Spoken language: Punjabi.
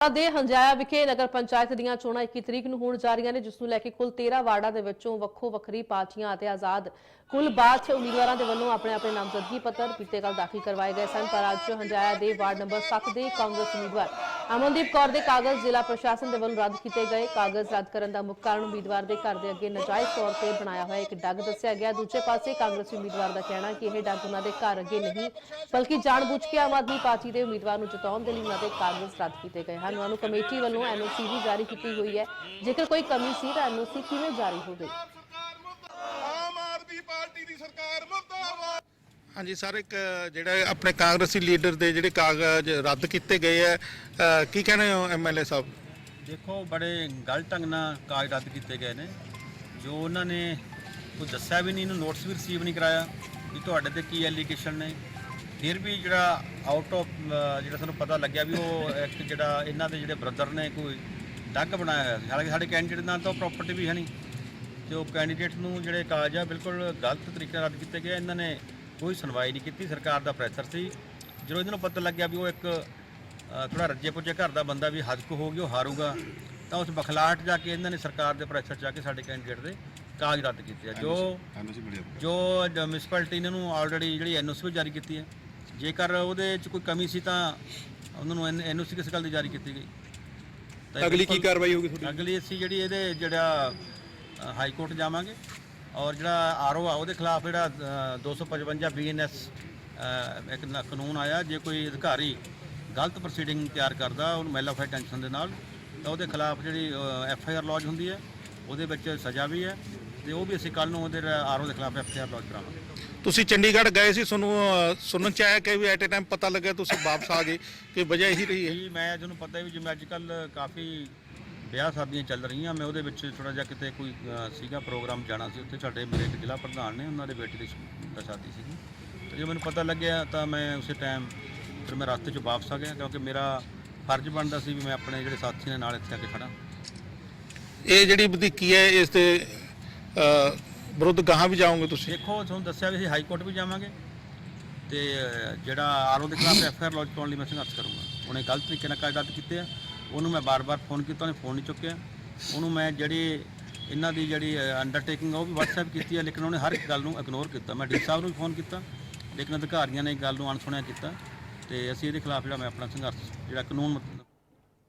ਦੇ ਹੰਜਾਇਆ ਵਿਖੇ ਨਗਰ ਪੰਚਾਇਤ ਦੀਆਂ ਚੋਣਾਂ 21 ਤਰੀਕ ਨੂੰ ਹੋਣ ਜਾ ਰਹੀਆਂ ਨੇ, ਜਿਸ ਨੂੰ ਲੈ ਕੇ ਕੁੱਲ 13 ਵਾਰਡਾਂ ਦੇ ਵਿੱਚੋਂ ਵੱਖੋ ਵੱਖਰੀ ਪਾਰਟੀਆਂ ਅਤੇ ਆਜ਼ਾਦ ਕੁੱਲ 62 ਉਮੀਦਵਾਰਾਂ ਦੇ ਵੱਲੋਂ ਆਪਣੇ ਆਪਣੇ ਨਾਮਜ਼ਦਗੀ ਪੱਤਰ ਬੀਤੇ ਕੱਲ ਦਾਖਲ ਕਰਵਾਏ ਗਏ ਸਨ, ਪਰ ਅੱਜ ਹੰਜਾਇਆ ਦੇ ਵਾਰਡ ਨੰਬਰ 7 ਦੇ ਕਾਂਗਰਸ ਉਮੀਦਵਾਰ ਅਮਨਦੀਪ ਕੌਰ ਦੇ ਕਾਗਜ਼ ਜ਼ਿਲ੍ਹਾ ਪ੍ਰਸ਼ਾਸਨ ਦੇ ਵੱਲੋਂ ਰੱਦ ਕੀਤੇ ਗਏ। ਕਾਗਜ਼ ਰੱਦ ਕਰਨ ਦਾ ਮੁੱਖ ਕਾਰਨ ਉਮੀਦਵਾਰ ਦੇ ਘਰ ਦੇ ਅੱਗੇ ਨਾਜਾਇਜ਼ ਤੌਰ ਤੇ ਬਣਾਇਆ ਹੋਇਆ ਇੱਕ ਡੱਗ ਦੱਸਿਆ ਗਿਆ। ਦੂਜੇ ਪਾਸੇ ਕਾਂਗਰਸੀ ਉਮੀਦਵਾਰ ਦਾ ਕਹਿਣਾ ਕਿ ਇਹ ਡੱਗ ਉਹਨਾਂ ਦੇ ਘਰ ਅੱਗੇ ਨਹੀਂ, ਬਲਕਿ ਜਾਣਬੁੱਝ ਕੇ ਆਮ ਆਦਮੀ ਪਾਰਟੀ ਦੇ ਉਮੀਦਵਾਰ ਨੂੰ ਜਿਤਾਉਣ ਦੇ ਲਈ ਉਹਨਾਂ ਦੇ ਕਾਗਜ਼ ਰੱਦ ਕੀਤੇ ਗਏ ਹਨ। ਉਹਨਾਂ ਨੂੰ ਕਮੇਟੀ ਵੱਲੋਂ ਐਨਓਸੀ ਵੀ ਜਾਰੀ ਕੀਤੀ ਹੋਈ ਹੈ। ਜੇਕਰ ਕੋਈ ਕਮੀ ਸੀ ਤਾਂ ਐਨਓਸੀ ਕਿਵੇਂ ਜਾਰੀ ਹੋ ਗਈ? ਹਾਂਜੀ ਸਰ, ਇੱਕ ਜਿਹੜਾ ਆਪਣੇ ਕਾਂਗਰਸੀ ਲੀਡਰ ਦੇ ਜਿਹੜੇ ਕਾਗਜ਼ ਰੱਦ ਕੀਤੇ ਗਏ ਆ ਕੀ ਕਹਿੰਦੇ ਹੋ ਐਮਐਲਏ ਸਾਹਿਬ? ਦੇਖੋ, ਬੜੇ ਗਲਤ ਢੰਗ ਨਾਲ ਕਾਗਜ਼ ਰੱਦ ਕੀਤੇ ਗਏ ਨੇ। ਜੋ ਉਹਨਾਂ ਨੇ ਕੋਈ ਦੱਸਿਆ ਵੀ ਨਹੀਂ, ਇਹਨੂੰ ਨੋਟਿਸ ਵੀ ਰਿਸੀਵ ਨਹੀਂ ਕਰਾਇਆ ਵੀ ਤੁਹਾਡੇ ਤੇ ਕੀ ਐਲੀਗੇਸ਼ਨ ਨੇ। ਫਿਰ ਵੀ ਜਿਹੜਾ ਆਊਟ ਆਫ ਜਿਹੜਾ ਸਾਨੂੰ ਪਤਾ ਲੱਗਿਆ ਵੀ ਉਹ ਇੱਕ ਜਿਹੜਾ ਇਹਨਾਂ ਦੇ ਜਿਹੜੇ ਬ੍ਰਦਰ ਨੇ ਕੋਈ ਡੱਗ ਬਣਾਇਆ ਹੋਇਆ ਸੀ। ਹਾਲਾਂਕਿ ਸਾਡੇ ਕੈਂਡੀਡੇਟ ਨਾਲ ਤਾਂ ਪ੍ਰੋਪਰਟੀ ਵੀ ਹੈ ਨਹੀਂ। ਤੇ ਉਹ ਕੈਂਡੀਡੇਟ ਨੂੰ ਜਿਹੜੇ ਕਾਗਜ਼ ਆ, ਬਿਲਕੁਲ ਗਲਤ ਤਰੀਕੇ ਨਾਲ ਰੱਦ ਕੀਤੇ ਗਏ। ਇਹਨਾਂ ਨੇ ਕੋਈ ਸੁਣਵਾਈ ਨਹੀਂ ਕੀਤੀ ਸਰਕਾਰ ਦਾ ਪ੍ਰੈਸ਼ਰ ਸੀ। ਜਦੋਂ ਇਹਨਾਂ ਨੂੰ ਪਤਾ ਲੱਗਿਆ ਵੀ ਉਹ ਇੱਕ ਥੋੜਾ ਰੱਜੇ ਪੁੱਜੇ ਘਰ ਦਾ ਬੰਦਾ ਵੀ ਹੱਦ ਕੋ ਹੋ ਗਿਆ ਉਹ ਹਾਰੂਗਾ ਤਾਂ ਉਸ ਬਖਲਾਟ ਜਾ ਕੇ ਇਹਨਾਂ ਨੇ ਸਰਕਾਰ ਦੇ ਪ੍ਰੈਸ਼ਰ 'ਚ ਜਾ ਕੇ ਸਾਡੇ ਕੈਂਡੀਡੇਟ ਦੇ ਕਾਗਜ਼ ਰੱਦ ਕੀਤੇ ਆ। ਜੋ ਜੋ ਮਿਊਨਿਸਪੈਲਿਟੀ ਇਹਨਾਂ ਨੂੰ ਆਲਰੇਡੀ ਜਿਹੜੀ ਐਨਓਸੀ ਵੀ ਜਾਰੀ ਕੀਤੀ ਹੈ ਜੇਕਰ ਉਹਦੇ 'ਚ ਕੋਈ ਕਮੀ ਸੀ ਤਾਂ ਉਹਨਾਂ ਨੂੰ ਐਨਓਸੀ ਕਿਸ ਗੱਲ ਦੀ ਜਾਰੀ ਕੀਤੀ ਗਈ? ਤਾਂ ਅਗਲੀ ਕੀ ਕਾਰਵਾਈ ਹੋਊਗੀ ਤੁਹਾਡੀ? ਅਗਲੀ ਅਸੀਂ ਜਿਹੜੀ ਇਹਦੇ ਜਿਹੜਾ ਹਾਈ ਕੋਰਟ ਜਾਵਾਂਗੇ। ਔਰ ਜਿਹੜਾ ਆਰਓ ਆ ਉਹਦੇ ਖਿਲਾਫ ਜਿਹੜਾ ਅ, 255 ਬੀਐਨਐਸ ਇੱਕ ਨਾ- ਕਾਨੂੰਨ ਆਇਆ। ਜੇ ਕੋਈ ਅਧਿਕਾਰੀ ਗਲਤ ਪ੍ਰੋਸੀਡਿੰਗ ਤਿਆਰ ਕਰਦਾ ਉਹਨੂੰ ਮੈਲਾਫਾਈ ਟੈਂਸ਼ਨ ਦੇ ਨਾਲ ਤਾਂ ਉਹਦੇ ਖਿਲਾਫ ਜਿਹੜੀ ਐਫ ਆਈ ਆਰ ਲੌਜ ਹੁੰਦੀ ਹੈ ਉਹਦੇ ਵਿੱਚ ਸਜ਼ਾ ਵੀ ਹੈ ਤੇ ਉਹ ਵੀ ਅਸੀਂ ਕੱਲ ਨੂੰ ਉਹਦੇ ਆਰਓ ਦੇ ਖਿਲਾਫ ਐਫ ਆਈ ਆਰ ਲੌਜ ਕਰਾਵਾਂਗੇ। ਤੁਸੀਂ ਚੰਡੀਗੜ੍ਹ ਗਏ ਸੀ ਤੁਹਾਨੂੰ ਸੁਣਨ ਚ ਆਇਆ ਕਿ ਵੀ ਐਟ ਅ ਟਾਈਮ ਪਤਾ ਲੱਗਿਆ ਤੁਸੀਂ ਵਾਪਸ ਆ ਗਏ ਕਿ ਵਜ੍ਹਾ ਇਹੀ ਰਹੀ ਹੈ? ਜੀ ਮੈਂ ਤੁਹਾਨੂੰ ਪਤਾ ਵੀ ਜਿਵੇਂ ਅੱਜ ਕੱਲ ਕਾਫੀ ਵਿਆਹ ਸ਼ਾਦੀਆਂ ਚੱਲ ਰਹੀਆਂ ਮੈਂ ਉਹਦੇ ਵਿੱਚ ਥੋੜਾ ਜਿਹਾ ਕਿਤੇ ਕੋਈ ਅ, ਸੀਗਾ ਪ੍ਰੋਗਰਾਮ ਜਾਣਾ ਸੀ ਉੱਥੇ ਸਾਡੇ ਮੇਰੇ ਇੱਕ ਜ਼ਿਲ੍ਹਾ ਪ੍ਰਧਾਨ ਨੇ ਉਹਨਾਂ ਦੇ ਬੇਟੇ ਦੀ ਸ਼- ਦਾ ਸ਼ਾਦੀ ਸੀਗੀ। ਤੇ ਜਦੋਂ ਮੈਨੂੰ ਪਤਾ ਲੱਗਿਆ ਤਾਂ ਮੈਂ ਉਸੇ ਟਾਈਮ ਫਿਰ ਮੈਂ ਰਸਤੇ 'ਚ ਵਾਪਸ ਆ ਗਿਆ ਕਿਉਂਕਿ ਮੇਰਾ ਫਰਜ਼ ਬਣਦਾ ਸੀ ਵੀ ਮੈਂ ਆਪਣੇ ਜਿਹੜੇ ਸਾਥੀ ਨੇ ਨਾਲ ਇੱਥੇ ਆ ਕੇ ਖੜਾ ਇਹ ਜਿਹੜੀ ਵਧੀਕੀ ਹੈ ਇਸ ਦੇ ਅ, ਵਿਰੁੱਧ ਗਾਹਾਂ ਵੀ ਜਾਓਗੇ ਤੁਸੀਂ? ਦੇਖੋ ਤੁਹਾਨੂੰ ਦੱਸਿਆ ਵੀ ਅਸੀਂ ਹਾਈ ਕੋਰਟ ਵੀ ਜਾਵਾਂਗੇ ਤੇ ਅ, ਜਿਹੜਾ ਆਰਓ ਦੇ ਖਿਲਾਫ ਐਫ ਆਈ ਆਰ ਲੌਜ ਕਰਾਉਣ ਲਈ ਮੈਂ ਸੰਘਰਸ਼ ਕਰੂੰਗਾ। ਉਹਨੇ ਗਲਤ ਤਰੀਕੇ ਨਾਲ ਕਾਗਜ਼ਾਤ ਕੀਤੇ ਆ। ਉਹਨੂੰ ਮੈਂ ਬਾਰ-ਬਾਰ ਫੋਨ ਕੀਤਾ, ਉਹਨੇ ਫੋਨ ਨਹੀਂ ਚੁੱਕਿਆ। ਉਹਨੂੰ ਮੈਂ ਜਿਹੜੀ ਇਹਨਾਂ ਦੀ ਜਿਹੜੀ ਅੰਡਰਟੇਕਿੰਗ ਉਹ ਵੀ WhatsApp ਕੀਤੀ ਹੈ ਲੇਕਿਨ ਉਹਨੇ ਹਰ ਇੱਕ ਗੱਲ ਨੂੰ ਇਗਨੋਰ ਕੀਤਾ। ਮੈਂ ਡੀ ਸਾਹਿਬ ਨੂੰ ਵੀ ਫੋਨ ਕੀਤਾ, ਲੇਕਿਨ ਅਧਿਕਾਰੀਆਂ ਨੇ ਗੱਲ ਨੂੰ ਅਣਸੁਣਿਆ ਕੀਤਾ ਤੇ ਅਸੀਂ ਇਹਦੇ ਖਿਲਾਫ ਜਿਹੜਾ ਮੈਂ ਆਪਣਾ ਸੰਘਰਸ਼, ਜਿਹੜਾ ਕਾਨੂੰਨ